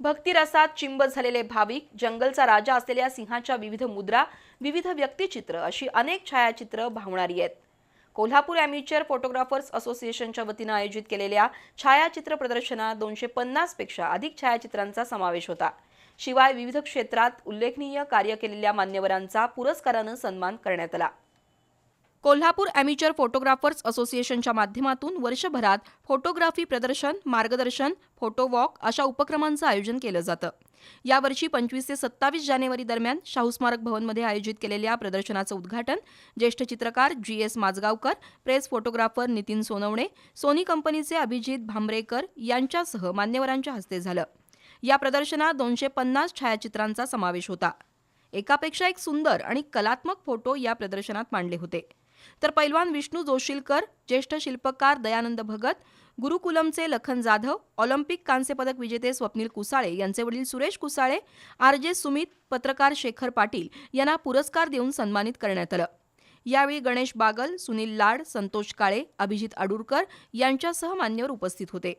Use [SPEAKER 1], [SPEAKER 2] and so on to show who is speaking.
[SPEAKER 1] भक्तिरसात चिंब झालेले भाविक जंगलचा राजा असलेल्या सिंहाच्या विविध मुद्रा विविध व्यक्तिचित्र अशी अनेक छायाचित्र भावणारी आहेत. कोल्हापूर ॲम्युचर फोटोग्राफर्स असोसिएशनच्या वतीनं आयोजित केलेल्या छायाचित्र प्रदर्शनात दोनशे पन्नासपेक्षा अधिक छायाचित्रांचा समावेश होता. शिवाय विविध क्षेत्रात उल्लेखनीय कार्य केलेल्या मान्यवरांचा पुरस्कारानं सन्मान करण्यात आला. कोल्हापूर ॲम्युचर फोटोग्राफर्स असोसिएशनच्या माध्यमातून वर्षभरात फोटोग्राफी प्रदर्शन मार्गदर्शन फोटो वॉक अशा उपक्रमांचं आयोजन केलं जातं. यावर्षी पंचवीस ते सत्तावीस जानेवारी दरम्यान शाहू स्मारक भवनमध्ये आयोजित केलेल्या प्रदर्शनाचं उद्घाटन ज्येष्ठ चित्रकार G S Majgaonkar press photographer Nitin Sonawane Sony कंपनीचे अभिजित भांबरेकर यांच्यासह मान्यवरांच्या हस्ते झालं. या प्रदर्शनात दोनशे पन्नास छायाचित्रांचा समावेश होता. एकापेक्षा एक सुंदर आणि कलात्मक फोटो या प्रदर्शनात मांडले होते. तर पैलवान विष्णू जोशीलकर ज्येष्ठ शिल्पकार दयानंद भगत गुरुकुलमचे लखन जाधव ऑलिम्पिक कांस्यपदक विजेते स्वप्नील कुसाळे यांचे वडील सुरेश कुसाळे आर जे सुमित पत्रकार शेखर पाटील यांना पुरस्कार देऊन सन्मानित करण्यात आलं. यावेळी गणेश बागल सुनील लाड संतोष काळे अभिजित अडुरकर यांच्यासह मान्यवर उपस्थित होते.